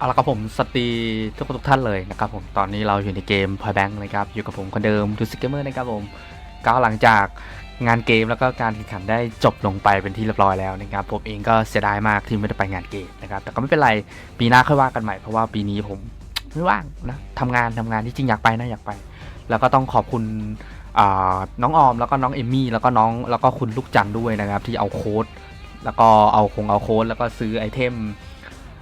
เอาละครับผมสวัสดีทุกคนทุกท่านเลยนะครับผมตอนนี้เราอยู่ในเกม Point Bank นะครับอยู่กับผมคนเดิมทูซิกเกอร์นะครับผมก็หลังจากงานเกมแล้วก็การแข่งขันได้จบลงไปเป็นที่เรียบร้อยแล้วนะครับผมเองก็เสียดายมากที่ไม่ได้ไปงานเกมนะครับแต่ก็ไม่เป็นไรปีหน้าค่อยว่ากันใหม่เพราะว่าปีนี้ผมไม่ว่างนะทำงานทำงานที่จริงอยากไปนะอยากไป แล้วก็ต้องขอบคุณน้องออมแล้วก็น้องเอมมี่แล้วก็น้องแล้วก็คุณลูกจันด้วยนะครับที่เอาโค้ดแล้วก็เอาคงเอาโค้ดแล้วก็ซื้อไอเทม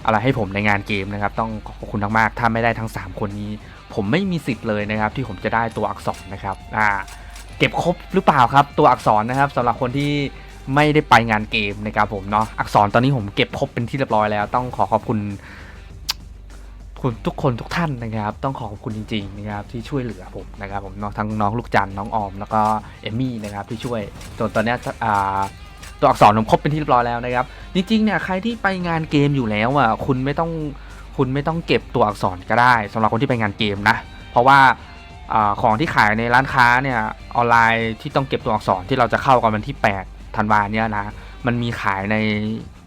อะไรให้ผมในงานเกมนะครับ ต้องขอบคุณมากๆถ้าไม่ได้ทั้ง 3 คนนี้ ผมไม่มีสิทธิ์เลยนะครับ ที่ผมจะได้ตัวอักษรนะครับอ่าเก็บครบหรือเปล่าครับตัวอักษรนะครับสำหรับคนที่ไม่ได้ไปงานเกมนะครับผมเนาะอักษรตอนนี้ผมเก็บครบเป็นที่เรียบร้อยแล้ว ต้องขอขอบคุณคุณทุกคนทุกท่านนะครับ ต้องขอขอบคุณจริง ๆ นะครับ ที่ช่วยเหลือผมนะครับ ผมเนาะทั้งน้องลูกจันน้องออม แล้วก็เอมมี่นะครับที่ช่วยจนตอนนี้อ่า ตัวอักษรผมครบเป็นที่เรียบร้อยแล้วนะครับ จริงๆเนี่ยใครที่ไปงานเกมอยู่แล้วอะคุณไม่ต้องคุณไม่ต้องเก็บตัวอักษรก็ได้สำหรับคนที่ไปงานเกมนะ เพราะว่าอาของที่ขายในร้านค้าเนี่ยออนไลน์ที่ต้องเก็บตัวอักษรที่เราจะเข้ากันวันที่ 8 ธันวาเนี่ยนะมันมีขายใน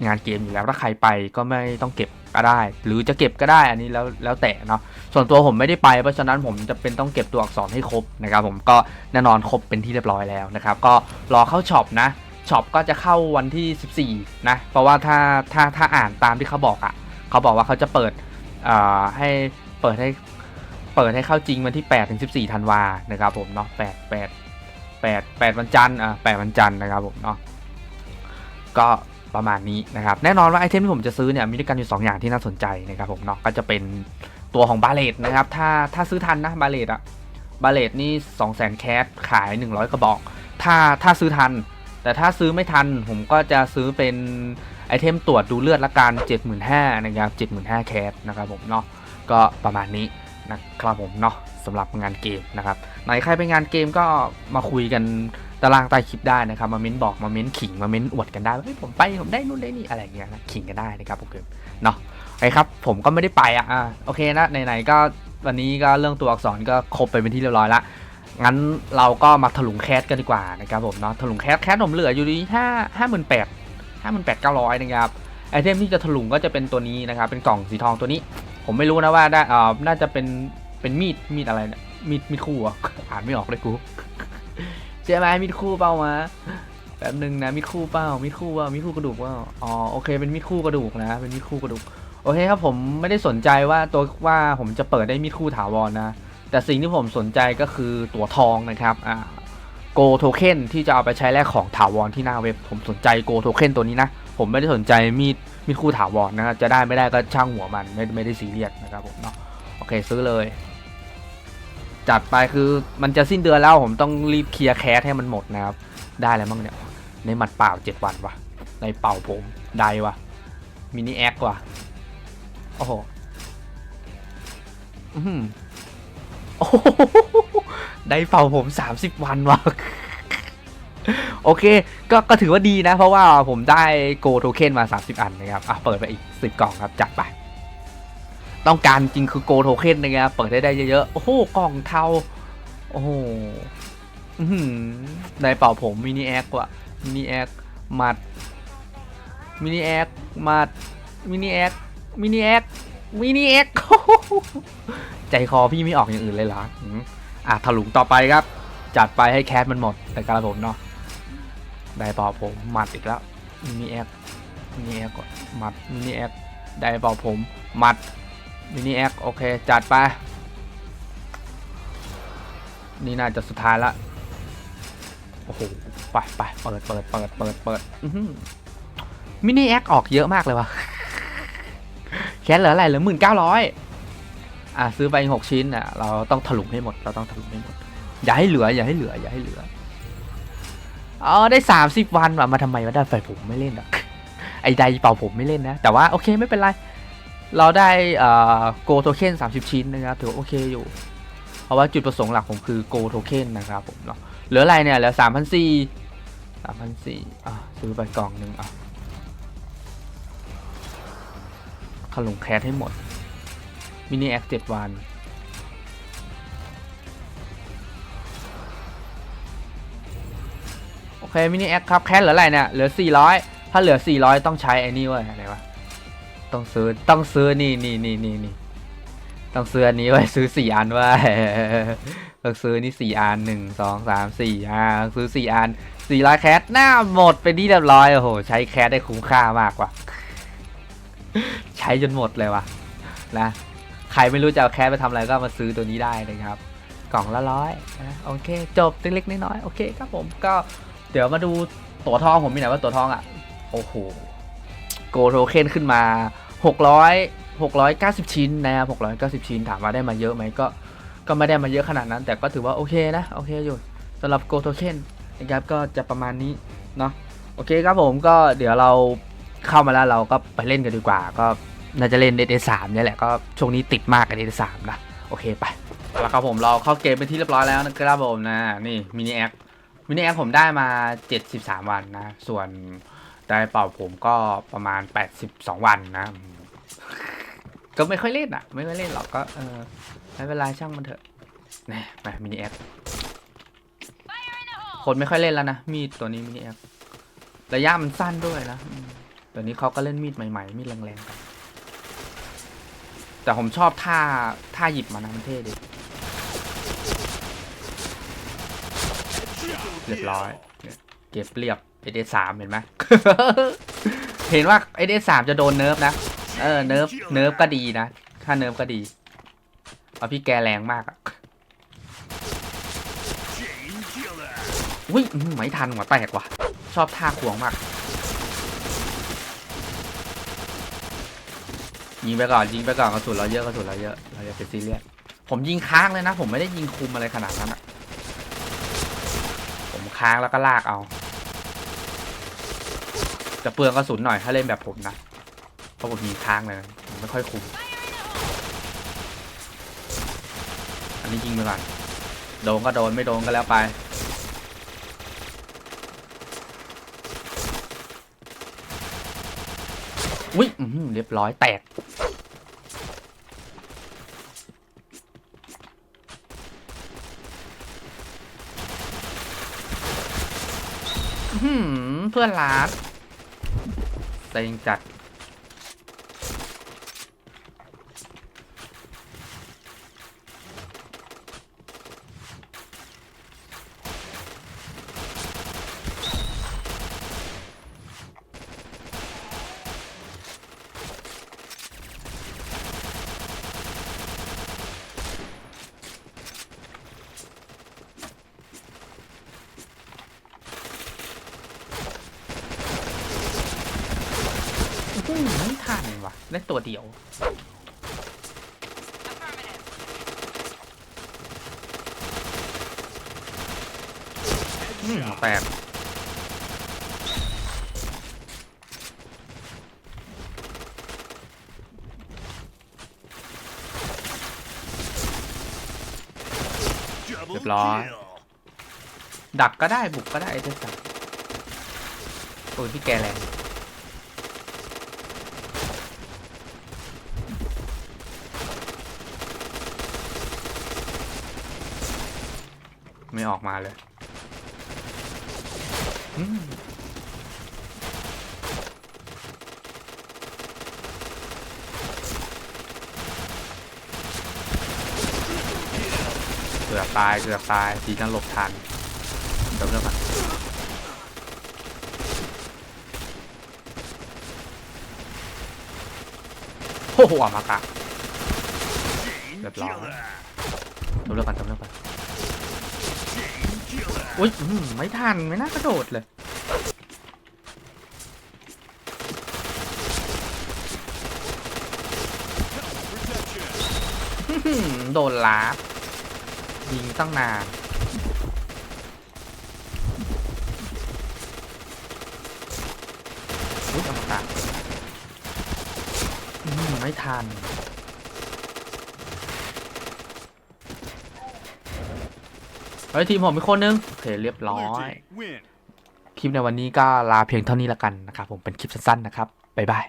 งานเกมอยู่แล้วถ้าใครไปก็ไม่ต้องเก็บก็ได้ หรือจะเก็บก็ได้อันนี้แล้วแล้วแต่เนาะส่วนตัวผมไม่ได้ไปเพราะฉะนั้นผมจะเป็นต้องเก็บตัวอักษรให้ครบนะครับผมก็แน่นอนครบเป็นที่เรียบร้อยแล้วนะครับก็รอเข้าช็อปนะ ช็อปก็จะเข้าวันที่ 14 นะ เพราะว่าถ้าถ้าถ้าอ่านตามที่เขาบอกอะ่ะ เขาบอกว่าเขาจะเปิดให้เปิดให้เปิดให้เข้าจริงวันที่8ถึง14ธันวานะครับผมเนาะ8 8 8 8 วันจันทร์อะ8วันจันทร์นะครับผมเนาะก็ประมาณนี้นะครับ แน่นอนว่าไอเทมที่ผมจะซื้อเนี่ยมีด้วยกันอยู่ 2 อย่างที่น่าสนใจนะครับผมเนาะก็จะเป็นตัวของบาเลตนะครับ ถ้าถ้าซื้อทันนะบาเลตอะบาเลตนี่2 0 0 0 0 0แคสขาย 100 กระบอก ถ้าถ้าซื้อทัน แต่ถ้าซื้อไม่ทันผมก็จะซื้อเป็นไอเทมตรวจดูเลือดละกัน75,000นะครับ75,000แคสนะครับผมเนาะก็ประมาณนี้นะครับผมเนาะสำหรับงานเกมนะครับไหนใครไปงานเกมก็มาคุยกันตารางใต้คลิปได้นะครับมาเม้นบอกมาเม้นขิงมาเม้นอวดกันได้เฮ้ยผมไปผมได้นู่นได้นี่อะไรอย่างเงี้ยนะขิงกันได้นะครับผมเนาะโอครับผมก็ไม่ได้ไปอะอะโอเคนะไหนๆก็วันนี้ก็เรื่องตัวอักษรก็ครบไปเป็นที่เรียบร้อยละ งั้นเราก็มาถลุงแคสกันดีกว่านะครับผมเนาะถลุงแคสแคสผมเหลืออยู่ที่ห้าห้าหมื่นแปดห้าหมื่นแปดเก้าร้อยนะครับไอเทมที่จะถลุงก็จะเป็นตัวนี้นะครับ เป็นกล่องสีทองตัวนี้ ผมไม่รู้นะว่าได้อ่าน่าจะเป็นเป็นมีดมีดอะไรเนี่ยมีดมีดคู่อะอ่านไม่ออกเลยกูใช่ไหมมีดคู่เปล่ามาแป๊บหนึ่งนะมีดคู่เปล่ามีดคู่เปล่ามีดคู่กระดูกเปล่าอ๋อโอเคเป็นมีดคู่กระดูกนะ เป็นมีดคู่กระดูกโอเคครับผมไม่ได้สนใจว่าตัวว่าผมจะเปิดได้มีดคู่ถาวรนะ แต่สิ่งที่ผมสนใจก็คือตั๋วทองนะครับอ่าโกโทเค็นที่จะเอาไปใช้แลกของถาวรที่หน้าเว็บ ผมสนใจโกโทเค็นตัวนี้นะ ผมไม่ได้สนใจมีดมีดคู่ถาวรนะครับจะได้ไม่ได้ก็ช่างหัวมันไม่ไม่ได้ซีเรียสนะครับผมเนาะโอเคซื้อเลย จัดไปคือมันจะสิ้นเดือนแล้วผมต้องรีบเคลียร์แคสให้มันหมดนะครับ ได้แล้วมั้งเนี่ย ในหมัดเปล่าเจ็ดวันวะในเป่าผมได้วะมินิแอควะโอ้โหอื้อหือ โอ้ได้เป่าผม 30 วันว่ะโอเค ก็ก็ถือว่าดีนะ เพราะว่าผมได้โกโทเค็นมา 30 อันนะครับอะเปิดไปอีก 10 กล่องครับ จัดไป ต้องการจริงคือโกโทเค็นนะครับเปิดได้ได้เยอะๆ โอ้โห กล่องเทา โอ้โหอื้อหือได้เป่าผมมินิแอคว่ะมินิแอคมัดมินิแอคมัดมินิแอคมินิแอค มินิแอคใจคอพี่ไม่ออกอย่างอื่นเลยเหรออะถลุงต่อไปครับ จัดไปให้แคสมันหมดแต่การผมเนาะได้เป่าผมหมัดอีกแล้วมินิแอคมินิแอคก่อนหมัดมินิแอคได้เป่าผมหมัดมินิแอคโอเค จัดไป นี่น่าจะสุดท้ายละโอ้โหไปไปเปิดเปิดเปิดเปิดเปิดมินิแอคออกเยอะมากเลยวะ แคสเหลืออะไรเหลือหมื่นเก้าร้อยอะซื้อไปหกชิ้นอะเราต้องถลุงให้หมดเราต้องถลุงให้หมด อย่าให้เหลือ อย่าให้เหลือ อย่าให้เหลืออ๋อได้สามสิบวันว่ะมาทำไมวะได้ไฟผมไม่เล่นหรอกไอ้ใดเป่าผมไม่เล่นนะ แต่ว่าโอเคไม่เป็นไร เราได้เอ่อโกโทเค็นสามสิบชิ้นนะครับถือโอเคอยู่ เพราะว่าจุดประสงค์หลักผมคือโกโทเค็นนะครับผมเนาะเหลืออะไรเนี่ยเหลือสามพันสี่สามพันสี่อะซื้อไปกล่องหนึ่งอะ ขลุงแคสให้หมด มินิแอคเจ็ดวัน โอเค มินิแอคครับ แคสเหลืออะไรเนี่ย เหลือ 400 ถ้าเหลือ 400 ต้องใช้ไอ้นี่เว้ย อะไรวะ ต้องซื้อ ต้องซื้อ นี่นี่นี่นี่นี่ต้องซื้ออันนี้ไว้ซื้อสี่อันไว้ต้องซื้อนี่สี่อันหนึ่งสองสามสี่อ่าซื้อสี่อันสี่ร้อยแคสหน้าหมดไปที่เรียบร้อยโอ้โหใช้แคสได้คุ้มค่ามากกว่า ใช้จนหมดเลยว่ะนะใครไม่รู้จะเอาแคสไปทำอะไรก็มาซื้อตัวนี้ได้นะครับ กล่องละร้อยนะโอเค จบเล็กๆน้อยๆโอเคครับผมก็เดี๋ยวมาดูตัวทองผมมีไหนว่าตัวทองอะ โอ้โหโกโทเค็นขึ้นมา 600 690 ชิ้นนะครับ690 ชิ้นถามว่าได้มาเยอะไหมก็ก็ไม่ได้มาเยอะขนาดนั้น แต่ก็ถือว่าโอเคนะโอเคอยู่สำหรับโกโทเค็นนะครับก็จะประมาณนี้เนาะโอเคครับผมก็เดี๋ยวเราเข้ามาแล้วเราก็ไปเล่นกันดีกว่าก็ น่าจะเล่นเดสามเนี่ยแหละก็ช่วงนี้ติดมากกับเดสามนะโอเคไปแล้วครับผมเราเข้าเกมเป็นที่เรียบร้อยแล้วนะครับผมนะนี่มินิแอคมินิแอคผมได้มา 73 วันนะ ส่วนได้เป่าผมก็ประมาณ 82 วันนะ ก็ไม่ค่อยเล่นอะ ไม่ค่อยเล่นหรอกก็เออไม่เป็นไรช่างมันเถอะนี่มามินิแอคคนไม่ค่อยเล่นแล้วนะ มีดตัวนี้มินิแอคระยะมันสั้นด้วยนะอืมเดี๋ยวนี้เขาก็เล่นมีดใหม่ๆ มีดแรงๆกัน แต่ผมชอบท่าท่าหยิบมันะมันเท่ดีเรียบร้อย เก็บเรียบเอเดสามเห็นไหม เห็นว่าไอเดสามจะโดนเนิร์ฟนะ เออ เนิร์ฟ เนิร์ฟก็ดีนะ ถ้าเนิร์ฟก็ดีเพราพี่แกแรงมากอะอุ้ยไม่ทันหัวแตกว่ะ ชอบท่าควงมาก ยิงไปก่อนยิงไปก่อนกระสุนเราเยอะกระสุนเราเยอะเราอย่าไปซีเรียสผมยิงค้างเลยนะ ผมไม่ได้ยิงคุมอะไรขนาดนั้นอะผมค้างแล้วก็ลากเอา จะเปลืองกระสุนหน่อยถ้าเล่นแบบผมนะเพราะผมยิงค้างเลยนะผมไม่ค่อยคุม อันนี้ยิงไปก่อนโดนก็โดนไม่โดนก็แล้วไปอุ้ยเรียบร้อยแตก อื้อหือ เพื่อนร้านเต็งจัด อื้ไม่ทันว่ะเล่นตัวเดียว อืมแปดเรียบร้อย ดักก็ได้บุกก็ได้ไอ้เจ้าสัตว์ปืนพี่แกแรง ไม่ออกมาเลยเกือบตายเกือบตายทีนั้นหลบทันเดี๋ยวเรื่องมันโอ้โหออกมากะเรียบร้อยเดี๋ยวเรื่องกันเดี๋ยวเรื่องกัน อุ้ยไม่ทันไม่น่ากระโดดเลย โดนลาบยิงตั้งนานอุ้ยอมตะอื้ออไม่ทัน เฮ้ยทีมผมมีคนนึงโอเคเรียบร้อย Win. คลิปในวันนี้ก็ลาเพียงเท่านี้ละกันนะครับผมเป็นคลิปสั้นๆนะครับบ๊ายบาย